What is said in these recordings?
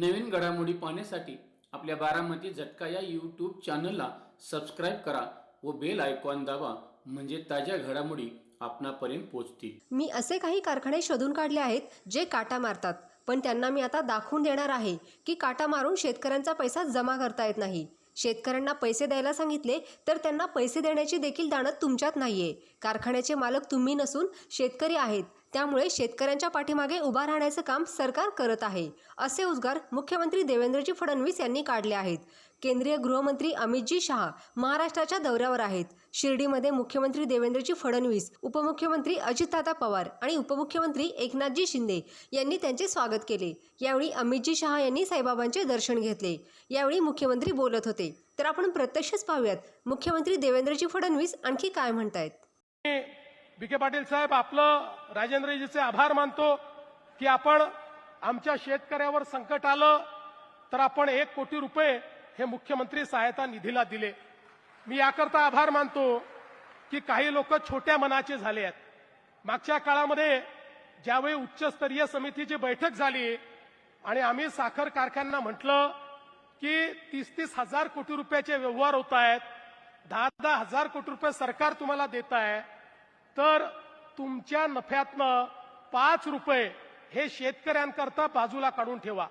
नवीन घडामोडी पाहण्यासाठी आपल्या बारामती झटका या यूट्यूब चॅनलला सबस्क्राईब करा व बेल आयकॉन दाबा म्हणजे ताज्या घडामोडी आपणापर्यंत पोहोचतील. मी असे काही कारखाने शोधून काढले आहेत जे काटा मारतात. पण त्यांना मी आता दाखवून देणार आहे की काटा मारून शेतकऱ्यांचा पैसा जमा करता येत नाही. शेतकऱ्यांना पैसे द्यायला सांगितले तर त्यांना पैसे देण्याची देखील दाणत तुमच्यात नाहीये. कारखान्याचे मालक तुम्ही नसून शेतकरी आहेत. त्यामुळे शेतकऱ्यांच्या पाठीमागे उभा राहण्याचं काम सरकार करत आहे असे उद्गार मुख्यमंत्री देवेंद्रजी फडणवीस यांनी काढले आहेत. केंद्रीय गृहमंत्री अमितजी शहा महाराष्ट्राच्या दौऱ्यावर आहेत. शिर्डीमध्ये मुख्यमंत्री देवेंद्रजी फडणवीस उपमुख्यमंत्री अजितदादा पवार आणि उपमुख्यमंत्री एकनाथजी शिंदे यांनी त्यांचे स्वागत केले. यावेळी अमितजी शहा यांनी साईबाबांचे दर्शन घेतले. यावेळी मुख्यमंत्री बोलत होते. तर आपण प्रत्यक्षच पाहूयात मुख्यमंत्री देवेंद्रजी फडणवीस आणखी काय म्हणतायत? विखे पाटील साहेब आपलं राजेंद्रजीचे आभार मानतो की आपण आमच्या शेतकऱ्यावर संकट आलं तर आपण एक कोटी रुपये हे मुख्यमंत्री सहायता निधीला दिले. मी याकरता आभार मानतो की काही लोक छोट्या मनाचे झाले आहेत. मागच्या काळामध्ये ज्यावेळी उच्चस्तरीय समितीची बैठक झाली आणि आम्ही साखर कारखान्यांना म्हटलं की तीस तीस हजार कोटी रुपयाचे व्यवहार होत आहेत दहा दहा हजार कोटी रुपये सरकार तुम्हाला देत आहे तर तुमच्या नफ्यातनं पाच रुपये हे शेतकऱ्यांकरता बाजूला काढून ठेवा.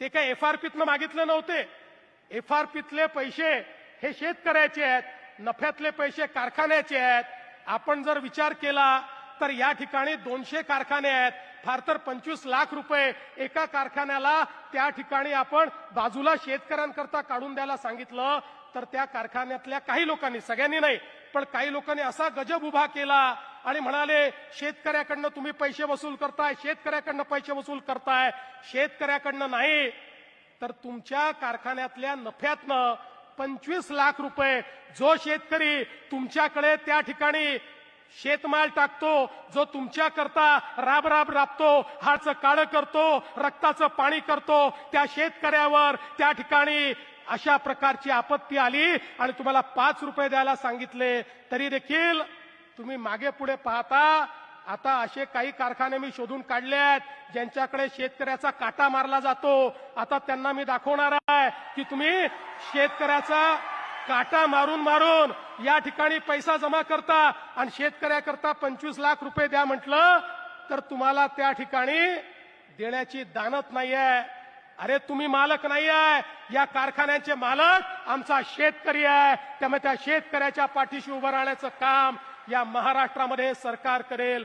ते काय एफ आर पीतनं मागितलं नव्हते? एफ आर पीतले पैसे हे शेतकऱ्याचे आहेत नफ्यातले पैसे कारखान्याचे आहेत. आपण जर विचार केला तर या ठिकाणी दोनशे कारखाने आहेत. फार तर पंचवीस लाख रुपये एका कारखान्याला त्या ठिकाणी आपण बाजूला शेतकऱ्यांकरता काढून द्यायला सांगितलं तर त्या कारखान्यातल्या काही लोकांनी सगळ्यांनी नाही पण काही लोकांनी असा गजब उभा केला आणि म्हणाले शेतकऱ्याकडनं तुम्ही पैसे वसूल करताय शेतकऱ्याकडनं पैसे वसूल करताय शेतकऱ्याकडनं नाही तर तुमच्या कारखान्यातल्या नफ्यातनं पंचवीस लाख रुपये जो शेतकरी तुमच्याकडे त्या ठिकाणी शेतमाल टाकतो जो तुमच्या करता राब राब राबतो हाचं काळं करतो रक्ताचं पाणी करतो त्या शेतकऱ्यावर त्या ठिकाणी अशा प्रकारची आपत्ती आली आणि तुम्हाला पाच रुपये द्यायला सांगितले. तरी देखील तुम्ही मागे पुढे पाहता आता असे काही कारखाने मी शोधून काढले आहेत ज्यांच्याकडे शेतकऱ्याचा काटा मारला जातो. आता त्यांना मी दाखवणार आहे की तुम्ही शेतकऱ्याचा काटा मारून मारून या ठिकाणी पैसा जमा करता आणि शेतकऱ्याकरता पंचवीस लाख रुपये द्या म्हटलं तर तुम्हाला त्या ठिकाणी देण्याची दानत नाहीये. अरे तुम्ही मालक नाही आहे या कारखान्याचे मालक आमचा शेतकरी आहे. त्यामुळे त्या शेतकऱ्याच्या पाठीशी उभं राहण्याचं काम या महाराष्ट्रामध्ये सरकार करेल.